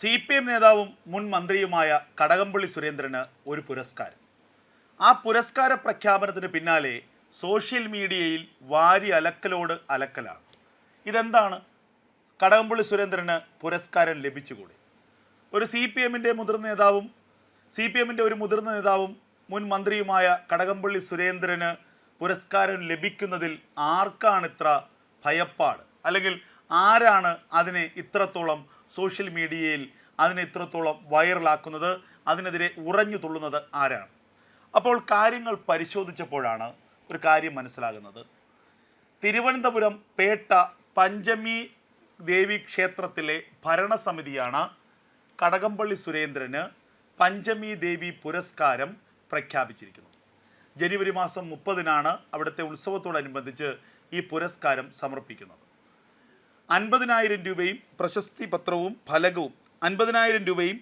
C P M നേതാവും മുൻ മന്ത്രിയുമായ കടകംപള്ളി സുരേന്ദ്രന് ഒരു പുരസ്കാരം. ആ പുരസ്കാര പ്രഖ്യാപനത്തിന് പിന്നാലെ സോഷ്യൽ മീഡിയയിൽ വാരി അലക്കലോട് അലക്കലാണ്. ഇതെന്താണ്? കടകംപള്ളി സുരേന്ദ്രന് പുരസ്കാരം ലഭിച്ചുകൂടി? ഒരു സി പി എമ്മിന്റെ മുതിർന്ന നേതാവും സി പി എമ്മിന്റെ ഒരു മുതിർന്ന നേതാവും മുൻ മന്ത്രിയുമായ കടകംപള്ളി സുരേന്ദ്രന് പുരസ്കാരം ലഭിക്കുന്നതിൽ ആർക്കാണ് ഇത്ര ഭയപ്പാട്? അല്ലെങ്കിൽ ആരാണ് അതിനെ ഇത്രത്തോളം സോഷ്യൽ മീഡിയയിൽ അതിനെ ഇത്രത്തോളം വൈറലാക്കുന്നത് അതിനെതിരെ ഉറഞ്ഞു തുള്ളുന്നത് ആരാണ്? അപ്പോൾ കാര്യങ്ങൾ പരിശോധിച്ചപ്പോഴാണ് ഒരു കാര്യം മനസ്സിലാകുന്നത്. തിരുവനന്തപുരം പേട്ട പഞ്ചമി ദേവി ക്ഷേത്രത്തിലെ ഭരണസമിതിയാണ് കടകംപള്ളി സുരേന്ദ്രന് പഞ്ചമി ദേവി പുരസ്കാരം പ്രഖ്യാപിച്ചിരിക്കുന്നത്. ജനുവരി മാസം മുപ്പതിനാണ് അവിടുത്തെ ഉത്സവത്തോടനുബന്ധിച്ച് ഈ പുരസ്കാരം സമർപ്പിക്കുന്നത്. അൻപതിനായിരം രൂപയും പ്രശസ്തി പത്രവും ഫലകവും അൻപതിനായിരം രൂപയും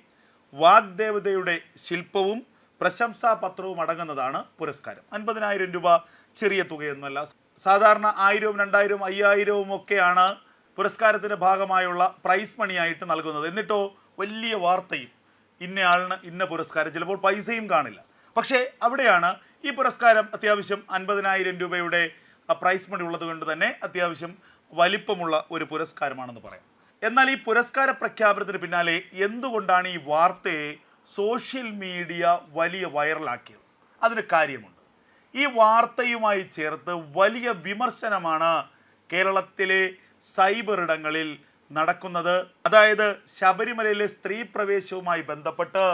വാഗ്ദേവതയുടെ ശില്പവും പ്രശംസാ പത്രവും അടങ്ങുന്നതാണ് പുരസ്കാരം. അൻപതിനായിരം രൂപ ചെറിയ തുകയൊന്നുമല്ല. സാധാരണ ആയിരവും രണ്ടായിരവും അയ്യായിരവും ഒക്കെയാണ് പുരസ്കാരത്തിന്റെ ഭാഗമായുള്ള പ്രൈസ് മണിയായിട്ട് നൽകുന്നത്. എന്നിട്ടോ വലിയ വാർത്തയും ഇന്നയാളിന് ഇന്ന പുരസ്കാരം ചിലപ്പോൾ പൈസയും കാണില്ല. പക്ഷേ അവിടെയാണ് ഈ പുരസ്കാരം അത്യാവശ്യം അൻപതിനായിരം രൂപയുടെ പ്രൈസ് മണി ഉള്ളത് കൊണ്ട് തന്നെ അത്യാവശ്യം വലിപ്പമുള്ള ഒരു പുരസ്കാരമാണെന്ന് പറയാം. എന്നാൽ ഈ പുരസ്കാര പ്രഖ്യാപനത്തിന് പിന്നാലെ എന്തുകൊണ്ടാണ് ഈ വാർത്തയെ സോഷ്യൽ മീഡിയ വലിയ വൈറലാക്കിയത്? അതിന് കാര്യമുണ്ട്. ഈ വാർത്തയുമായി ചേർത്ത് വലിയ വിമർശനമാണ് കേരളത്തിലെ സൈബർ ഇടങ്ങളിൽ നടക്കുന്നത്. അതായത് ശബരിമലയിലെ സ്ത്രീ പ്രവേശവുമായി ബന്ധപ്പെട്ട്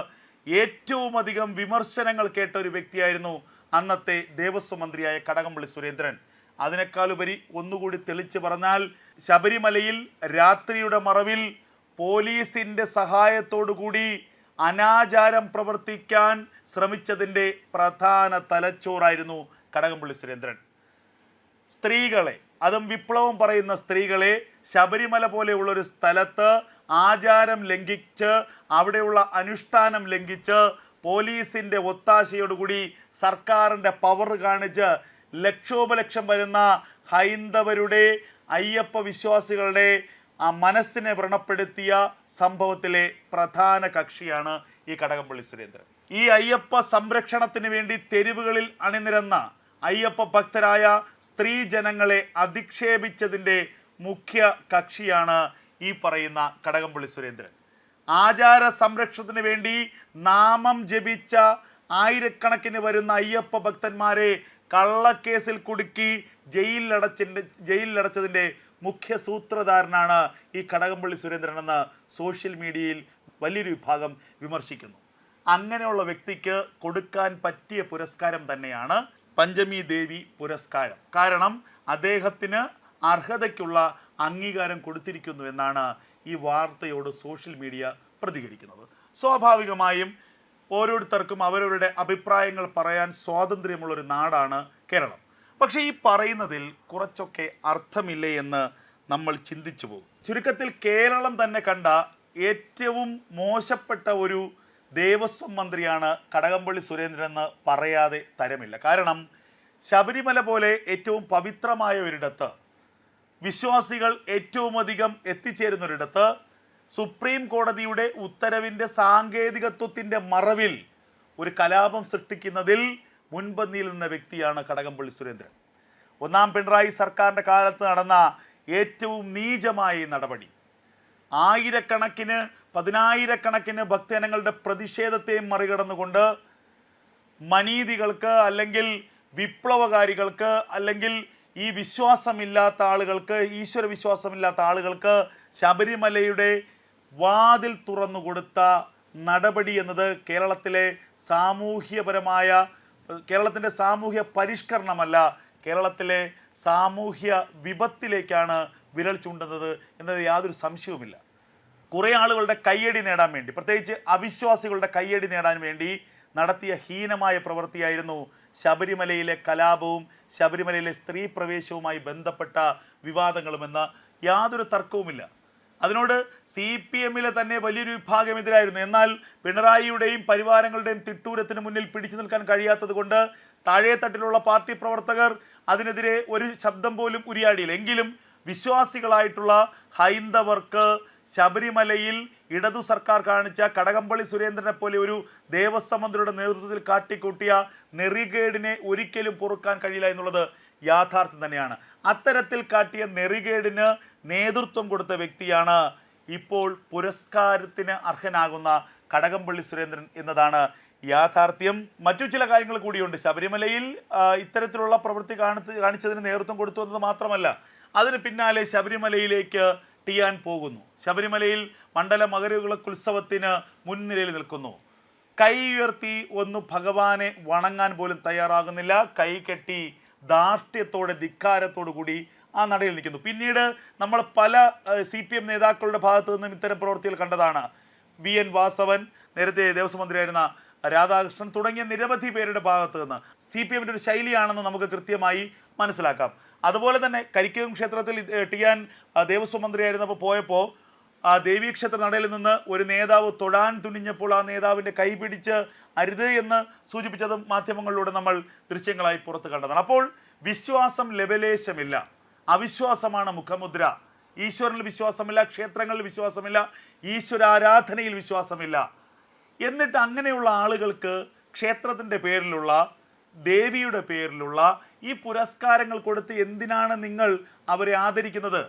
ഏറ്റവും അധികം വിമർശനങ്ങൾ കേട്ട ഒരു വ്യക്തിയായിരുന്നു അന്നത്തെ ദേവസ്വം മന്ത്രിയായ കടകംപള്ളി സുരേന്ദ്രൻ. അതിനേക്കാളുപരി ഒന്നുകൂടി തെളിച്ചു പറഞ്ഞാൽ ശബരിമലയിൽ രാത്രിയുടെ മറവിൽ പോലീസിന്റെ കൂടി അനാചാരം പ്രവർത്തിക്കാൻ ശ്രമിച്ചതിന്റെ പ്രധാന തലച്ചോറായിരുന്നു കടകംപള്ളി സുരേന്ദ്രൻ. സ്ത്രീകളെ അതും വിപ്ലവം പറയുന്ന സ്ത്രീകളെ ശബരിമല പോലെയുള്ള ഒരു സ്ഥലത്ത് ആചാരം ലംഘിച്ച് അവിടെയുള്ള അനുഷ്ഠാനം ലംഘിച്ച് പോലീസിന്റെ ഒത്താശയോടുകൂടി സർക്കാരിന്റെ പവർ കാണിച്ച് ലക്ഷോപലക്ഷം വരുന്ന ഹൈന്ദവരുടെ അയ്യപ്പ വിശ്വാസികളുടെ ആ മനസ്സിനെ വ്രണപ്പെടുത്തിയ സംഭവത്തിലെ പ്രധാന കക്ഷിയാണ് ഈ കടകംപള്ളി സുരേന്ദ്രൻ. ഈ അയ്യപ്പ സംരക്ഷണത്തിന് വേണ്ടി തെരുവുകളിൽ അണിനിരന്ന അയ്യപ്പ ഭക്തരായ സ്ത്രീ ജനങ്ങളെ അധിക്ഷേപിച്ചതിന്റെ മുഖ്യ കക്ഷിയാണ് ഈ പറയുന്ന കടകംപള്ളി സുരേന്ദ്രൻ. ആചാര സംരക്ഷണത്തിന് വേണ്ടി നാമം ജപിച്ച ആയിരക്കണക്കിന് വരുന്ന അയ്യപ്പ ഭക്തന്മാരെ കള്ളക്കേസിൽ കുടുക്കി ജയിലിലടച്ചിന്റെ ജയിലിലടച്ചതിന്റെ മുഖ്യ സൂത്രധാരനാണ് ഈ കടകംപള്ളി സുരേന്ദ്രൻ എന്ന് സോഷ്യൽ മീഡിയയിൽ വലിയൊരു വിഭാഗം വിമർശിക്കുന്നു. അങ്ങനെയുള്ള വ്യക്തിക്ക് കൊടുക്കാൻ പറ്റിയ പുരസ്കാരം തന്നെയാണ് പഞ്ചമി ദേവി പുരസ്കാരം. കാരണം അദ്ദേഹത്തിന് അർഹതയ്ക്കുള്ള അംഗീകാരം കൊടുത്തിരിക്കുന്നു എന്നാണ് ഈ വാർത്തയോട് സോഷ്യൽ മീഡിയ പ്രതികരിക്കുന്നത്. സ്വാഭാവികമായും ഓരോരുത്തർക്കും അവരവരുടെ അഭിപ്രായങ്ങൾ പറയാൻ സ്വാതന്ത്ര്യമുള്ളൊരു നാടാണ് കേരളം. പക്ഷേ ഈ പറയുന്നതിൽ കുറച്ചൊക്കെ അർത്ഥമില്ലേ എന്ന് നമ്മൾ ചിന്തിച്ചു പോകും. ചുരുക്കത്തിൽ കേരളം തന്നെ കണ്ട ഏറ്റവും മോശപ്പെട്ട ഒരു ദേവസ്വം മന്ത്രിയാണ് കടകംപള്ളി സുരേന്ദ്രൻ എന്ന് പറയാതെ തരമില്ല. കാരണം ശബരിമല പോലെ ഏറ്റവും പവിത്രമായ ഒരിടത്ത് വിശ്വാസികൾ ഏറ്റവും അധികം എത്തിച്ചേരുന്നൊരിടത്ത് സുപ്രീം കോടതിയുടെ ഉത്തരവിന്റെ സാങ്കേതികത്വത്തിന്റെ മറവിൽ ഒരു കലാപം സൃഷ്ടിക്കുന്നതിൽ മുൻപന്തിയിൽ നിന്ന വ്യക്തിയാണ് കടകംപള്ളി സുരേന്ദ്രൻ. ഒന്നാം പിണറായി സർക്കാരിന്റെ കാലത്ത് നടന്ന ഏറ്റവും നീചമായ നടപടി. ആയിരക്കണക്കിന് പതിനായിരക്കണക്കിന് ഭക്തജനങ്ങളുടെ പ്രതിഷേധത്തെയും മറികടന്നുകൊണ്ട് മനീതികൾക്ക് അല്ലെങ്കിൽ വിപ്ലവകാരികൾക്ക് അല്ലെങ്കിൽ ഈ വിശ്വാസമില്ലാത്ത ആളുകൾക്ക് ഈശ്വര വിശ്വാസമില്ലാത്ത ആളുകൾക്ക് ശബരിമലയുടെ വാതിൽ തുറന്നു കൊടുത്ത നടപടി എന്നത് കേരളത്തിലെ സാമൂഹ്യപരമായ കേരളത്തിന്റെ സാമൂഹ്യ പരിഷ്കരണമല്ല കേരളത്തിലെ സാമൂഹ്യ വിപത്തിലേക്കാണ് വിരൽ ചൂണ്ടുന്നത് എന്നത് യാതൊരു സംശയവുമില്ല. കുറേ ആളുകളുടെ കയ്യടി നേടാൻ വേണ്ടി പ്രത്യേകിച്ച് അവിശ്വാസികളുടെ കയ്യടി നേടാൻ വേണ്ടി നടത്തിയ ഹീനമായ പ്രവൃത്തിയായിരുന്നു ശബരിമലയിലെ കലാപവും ശബരിമലയിലെ സ്ത്രീ പ്രവേശവുമായി ബന്ധപ്പെട്ട വിവാദങ്ങളുമെന്ന് യാതൊരു തർക്കവുമില്ല. അതിനോട് സി പി എമ്മിലെ തന്നെ വലിയൊരു വിഭാഗം എതിരായിരുന്നു. എന്നാൽ പിണറായിയുടെയും പരിവാരങ്ങളുടെയും തിട്ടൂരത്തിന് മുന്നിൽ പിടിച്ചു നിൽക്കാൻ കഴിയാത്തത് കൊണ്ട് താഴെത്തട്ടിലുള്ള പാർട്ടി പ്രവർത്തകർ അതിനെതിരെ ഒരു ശബ്ദം പോലും ഉരിയാടിയില്ല. എങ്കിലും വിശ്വാസികളായിട്ടുള്ള ഹൈന്ദവർക്ക് ശബരിമലയിൽ ഇടതു സർക്കാർ കാണിച്ച കടകംപള്ളി സുരേന്ദ്രനെ പോലെ ഒരു ദേവസ്വം മന്ത്രിയുടെ നേതൃത്വത്തിൽ കാട്ടിക്കൂട്ടിയ നെറികേടിനെ ഒരിക്കലും പൊറുക്കാൻ കഴിയില്ല എന്നുള്ളത് യാഥാർത്ഥ്യം തന്നെയാണ്. അത്തരത്തിൽ കാട്ടിയ നെറികേടിന് നേതൃത്വം കൊടുത്ത വ്യക്തിയാണ് ഇപ്പോൾ പുരസ്കാരത്തിന് അർഹനാകുന്ന കടകംപള്ളി സുരേന്ദ്രൻ എന്നതാണ് യാഥാർത്ഥ്യം. മറ്റു ചില കാര്യങ്ങൾ കൂടിയുണ്ട്. ശബരിമലയിൽ ഇത്തരത്തിലുള്ള പ്രവൃത്തി കാണിച്ച് കാണിച്ചതിന് നേതൃത്വം കൊടുത്തു എന്നത് മാത്രമല്ല അതിന് പിന്നാലെ ശബരിമലയിലേക്ക് ടിയാൻ പോകുന്നു. ശബരിമലയിൽ മണ്ഡല മകരവിളക്കുത്സവത്തിന് മുൻനിരയിൽ നിൽക്കുന്നു. കൈ ഉയർത്തി ഒന്ന് ഭഗവാനെ വണങ്ങാൻ പോലും തയ്യാറാകുന്നില്ല. കൈ കെട്ടി ധാർഷ്ട്യത്തോടെ ധിക്കാരത്തോടു കൂടി ആ നടയിൽ നിൽക്കുന്നു. പിന്നീട് നമ്മൾ പല സി പി എം നേതാക്കളുടെ ഭാഗത്തു നിന്നും ഇത്തരം പ്രവൃത്തികൾ കണ്ടതാണ്. വി എൻ വാസവൻ നേരത്തെ ദേവസ്വം മന്ത്രിയായിരുന്ന രാധാകൃഷ്ണൻ തുടങ്ങിയ നിരവധി പേരുടെ ഭാഗത്തു നിന്ന് സി പി എമ്മിന്റെ ഒരു ശൈലിയാണെന്ന് നമുക്ക് കൃത്യമായി മനസ്സിലാക്കാം. അതുപോലെ തന്നെ കരിക്കകം ക്ഷേത്രത്തിൽ ടിയാൻ ദേവസ്വം മന്ത്രിയായിരുന്നപ്പോൾ പോയപ്പോൾ ആ ദേവീക്ഷേത്ര നടയിൽ നിന്ന് ഒരു നേതാവ് തൊടാൻ തുനിഞ്ഞപ്പോൾ ആ നേതാവിന്റെ കൈ പിടിച്ച് അരുത് എന്ന് സൂചിപ്പിച്ചതും മാധ്യമങ്ങളിലൂടെ നമ്മൾ ദൃശ്യങ്ങളായി പുറത്ത് കണ്ടതാണ്. അപ്പോൾ വിശ്വാസം ലെവലേശമില്ല അവിശ്വാസമാണ് മുഖമുദ്ര. ഈശ്വരനിൽ വിശ്വാസമില്ല ക്ഷേത്രങ്ങളിൽ വിശ്വാസമില്ല ഈശ്വരാരാധനയിൽ വിശ്വാസമില്ല. എന്നിട്ട് അങ്ങനെയുള്ള ആളുകൾക്ക് ക്ഷേത്രത്തിന്റെ പേരിലുള്ള ദേവിയുടെ പേരിലുള്ള ഈ പുരസ്കാരങ്ങൾ കൊടുത്ത് എന്തിനാണ് നിങ്ങൾ അവരെ ആദരിക്കുന്നത്?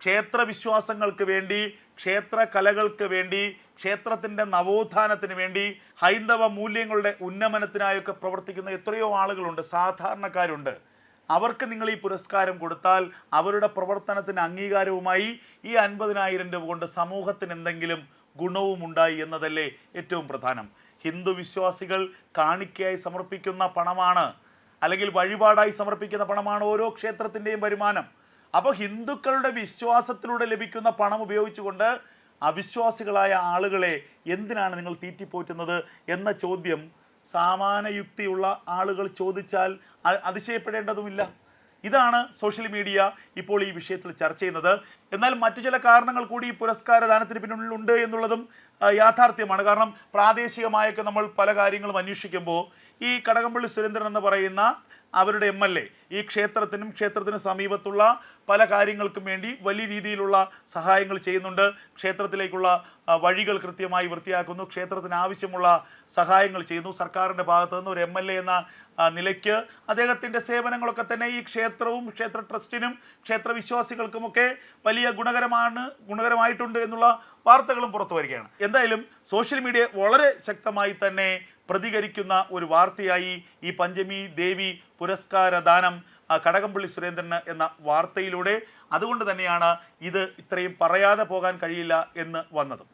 ക്ഷേത്ര വിശ്വാസങ്ങൾക്ക് വേണ്ടി ക്ഷേത്ര കലകൾക്ക് വേണ്ടി ക്ഷേത്രത്തിന്റെ നവോത്ഥാനത്തിന് വേണ്ടി ഹൈന്ദവ മൂല്യങ്ങളുടെ ഉന്നമനത്തിനായൊക്കെ പ്രവർത്തിക്കുന്ന എത്രയോ ആളുകളുണ്ട് സാധാരണക്കാരുണ്ട്. അവർക്ക് നിങ്ങൾ ഈ പുരസ്കാരം കൊടുത്താൽ അവരുടെ പ്രവർത്തനത്തിന് അംഗീകാരവുമായി ഈ അൻപതിനായിരം രൂപ കൊണ്ട് സമൂഹത്തിന് എന്തെങ്കിലും ഗുണവും ഉണ്ടായി എന്നതല്ലേ ഏറ്റവും പ്രധാനം. ഹിന്ദു വിശ്വാസികൾ കാണിക്കയായി സമർപ്പിക്കുന്ന പണമാണ് അല്ലെങ്കിൽ വഴിപാടായി സമർപ്പിക്കുന്ന പണമാണ് ഓരോ ക്ഷേത്രത്തിന്റെയും വരുമാനം. അപ്പോൾ ഹിന്ദുക്കളുടെ വിശ്വാസത്തിലൂടെ ലഭിക്കുന്ന പണം ഉപയോഗിച്ചുകൊണ്ട് അവിശ്വാസികളായ ആളുകളെ എന്തിനാണ് നിങ്ങൾ തീറ്റിപ്പോറ്റുന്നത് എന്ന ചോദ്യം സാമാനയുക്തിയുള്ള ആളുകൾ ചോദിച്ചാൽ അതിശയപ്പെടേണ്ടതുമില്ല. ഇതാണ് സോഷ്യൽ മീഡിയ ഇപ്പോൾ ഈ വിഷയത്തിൽ ചർച്ച ചെയ്യുന്നത്. എന്നാൽ മറ്റു ചില കാരണങ്ങൾ കൂടി ഈ പുരസ്കാര ദാനത്തിന് പിന്നിലുണ്ട് എന്നുള്ളതും യാഥാർത്ഥ്യമാണ്. കാരണം പ്രാദേശികമായൊക്കെ നമ്മൾ പല കാര്യങ്ങളും അന്വേഷിക്കുമ്പോൾ ഈ കടകംപള്ളി സുരേന്ദ്രൻ എന്ന് പറയുന്ന അവരുടെ എം എൽ എ. ഈ ക്ഷേത്രത്തിനും ക്ഷേത്രത്തിന് സമീപത്തുള്ള പല കാര്യങ്ങൾക്കും വേണ്ടി വലിയ രീതിയിലുള്ള സഹായങ്ങൾ ചെയ്യുന്നുണ്ട്. ക്ഷേത്രത്തിലേക്കുള്ള വഴികൾ കൃത്യമായി വൃത്തിയാക്കുന്നു. ക്ഷേത്രത്തിന് ആവശ്യമുള്ള സഹായങ്ങൾ ചെയ്യുന്നു. സർക്കാരിന്റെ ഭാഗത്തു നിന്ന് ഒരു എം എൽ എ എന്ന നിലയ്ക്ക് അദ്ദേഹത്തിന്റെ സേവനങ്ങളൊക്കെ തന്നെ ഈ ക്ഷേത്രവും ക്ഷേത്ര ട്രസ്റ്റിനും ക്ഷേത്ര വിശ്വാസികൾക്കുമൊക്കെ വലിയ ഗുണകരമാണ് ഗുണകരമായിട്ടുണ്ട് എന്നുള്ള വാർത്തകളും പുറത്തു വരികയാണ്. എന്തായാലും സോഷ്യൽ മീഡിയ വളരെ ശക്തമായി തന്നെ പ്രതികരിക്കുന്ന ഒരു വാർത്തയായി ഈ പഞ്ചമി ദേവി പുരസ്കാര ദാനം കടകംപള്ളി സുരേന്ദ്രന് എന്ന വാർത്തയിലൂടെ. അതുകൊണ്ട് തന്നെയാണ് ഇത് ഇത്രയും പറയാതെ പോകാൻ കഴിയില്ല എന്ന് വന്നതും.